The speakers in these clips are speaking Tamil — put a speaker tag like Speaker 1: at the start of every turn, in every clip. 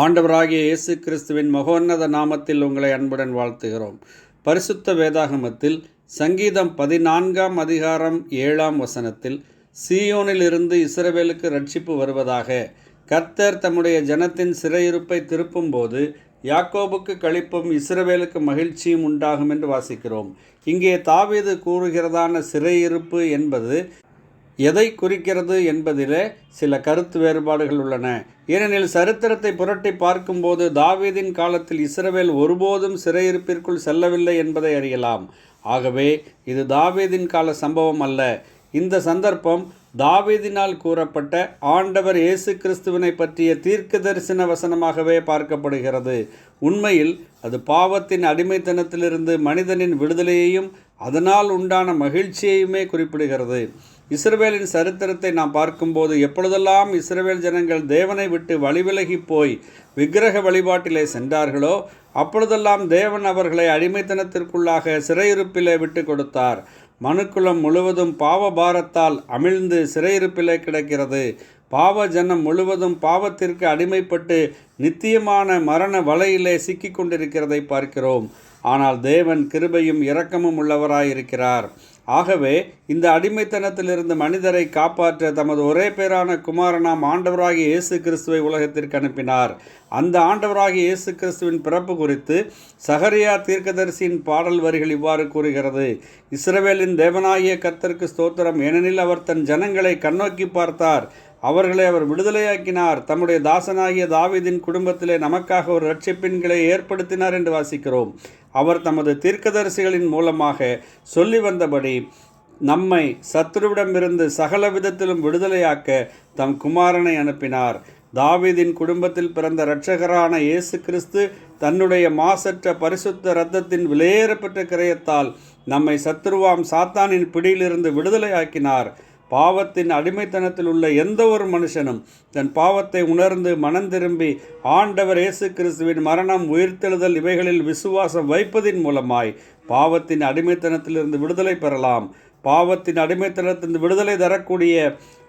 Speaker 1: ஆண்டவராகிய இயேசு கிறிஸ்துவின் மகோன்னத நாமத்தில் உங்களை அன்புடன் வாழ்த்துகிறோம் பரிசுத்த வேதாகமத்தில் சங்கீதம் பதினான்காம் அதிகாரம் ஏழாம் வசனத்தில் இருந்து இஸ்ரவேலுக்கு ரட்சிப்பு வருவதாக கர்த்தர் தம்முடைய ஜனத்தின் சிறையிருப்பை திருப்பும்போது யாக்கோபுக்கு கழிப்பும் இஸ்ரவேலுக்கு மகிழ்ச்சியும் உண்டாகும் என்று வாசிக்கிறோம் இங்கே தாவீது கூறுகிறதான சிறையிருப்பு என்பது எதை குறிக்கிறது என்பதிலே சில கருத்து வேறுபாடுகள் உள்ளன ஏனெனில் சரித்திரத்தை புரட்டி பார்க்கும்போது தாவீதின் காலத்தில் இஸ்ரவேல் ஒருபோதும் சிறையிருப்பிற்குள் செல்லவில்லை என்பதை அறியலாம் ஆகவே இது தாவீதின் கால சம்பவம் அல்ல இந்த சந்தர்ப்பம் தாவீதினால் கூறப்பட்ட ஆண்டவர் இயேசு கிறிஸ்துவினை பற்றிய தீர்க்க தரிசன வசனமாகவே பார்க்கப்படுகிறது உண்மையில் அது பாவத்தின் அடிமைத்தனத்திலிருந்து மனிதனின் விடுதலையையும் அதனால் உண்டான மகிழ்ச்சியையுமே குறிப்பிடுகிறது இஸ்ரவேலின் சரித்திரத்தை நாம் பார்க்கும்போது எப்பொழுதெல்லாம் இஸ்ரவேல் ஜனங்கள் தேவனை விட்டு வழிவிலகி போய் விக்கிரக வழிபாட்டிலே சென்றார்களோ அப்பொழுதெல்லாம் தேவன் அவர்களை அடிமைத்தனத்திற்குள்ளாக சிறையிருப்பிலே விட்டு கொடுத்தார் மனுக்குளம் முழுவதும் பாவ பாரத்தால் அமிழ்ந்து சிறையிருப்பிலே கிடக்கிறது பாவ ஜனம் முழுவதும் பாவத்திற்கு அடிமைப்பட்டு நித்தியமான மரண வலையிலே சிக்கிக் கொண்டிருக்கிறதை பார்க்கிறோம் ஆனால் தேவன் கிருபையும் இரக்கமும் உள்ளவராயிருக்கிறார் ஆகவே இந்த அடிமைத்தனத்தில் இருந்த மனிதரை காப்பாற்ற தமது ஒரே பேரான குமாரனாம் ஆண்டவராகி இயேசு கிறிஸ்துவை உலகத்திற்கு அனுப்பினார் அந்த ஆண்டவராகி இயேசு கிறிஸ்துவின் பிறப்பு குறித்து சஹரியா தீர்க்கதரிசியின் பாடல் வரிகள் இவ்வாறு கூறுகிறது இஸ்ரவேலின் தேவனாகிய கர்த்தருக்கு ஸ்தோத்திரம் ஏனெனில் அவர் தன் ஜனங்களை கண்ணோக்கி பார்த்தார் அவர்களை அவர் விடுதலையாக்கினார் தம்முடைய தாசனாகிய தாவிதின் குடும்பத்திலே நமக்காக ஒரு இரட்சிப்பெண்களை ஏற்படுத்தினார் என்று வாசிக்கிறோம் அவர் தமது தீர்க்கதரிசிகளின் மூலமாக சொல்லி வந்தபடி நம்மை சத்ருவிடமிருந்து சகல விதத்திலும் விடுதலையாக்க தம் குமாரனை அனுப்பினார் தாவிதின் குடும்பத்தில் பிறந்த இரட்சகரான இயேசு கிறிஸ்து தன்னுடைய மாசற்ற பரிசுத்த இரத்தத்தின் விலையேறப்பட்ட கிரயத்தால் நம்மை சத்ருவாம் சாத்தானின் பிடியிலிருந்து விடுதலையாக்கினார் பாவத்தின் அடிமைத்தனத்தில் உள்ள எந்த ஒரு மனுஷனும் தன் பாவத்தை உணர்ந்து மனம் திரும்பி ஆண்டவர் இயேசு கிறிஸ்துவின் மரணம் உயிர்த்தெழுதல் இவைகளில் விசுவாசம் வைப்பதின் மூலமாய் பாவத்தின் அடிமைத்தனத்திலிருந்து விடுதலை பெறலாம் பாவத்தின் அடிமைத்தனத்திலிருந்து விடுதலை தரக்கூடிய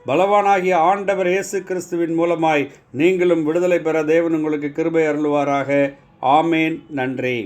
Speaker 1: பலவானாகிய ஆண்டவர் இயேசு கிறிஸ்துவின் மூலமாய் நீங்களும் விடுதலை பெற தேவன் உங்களுக்கு கிருபை அருள்வாராக ஆமேன் நன்றி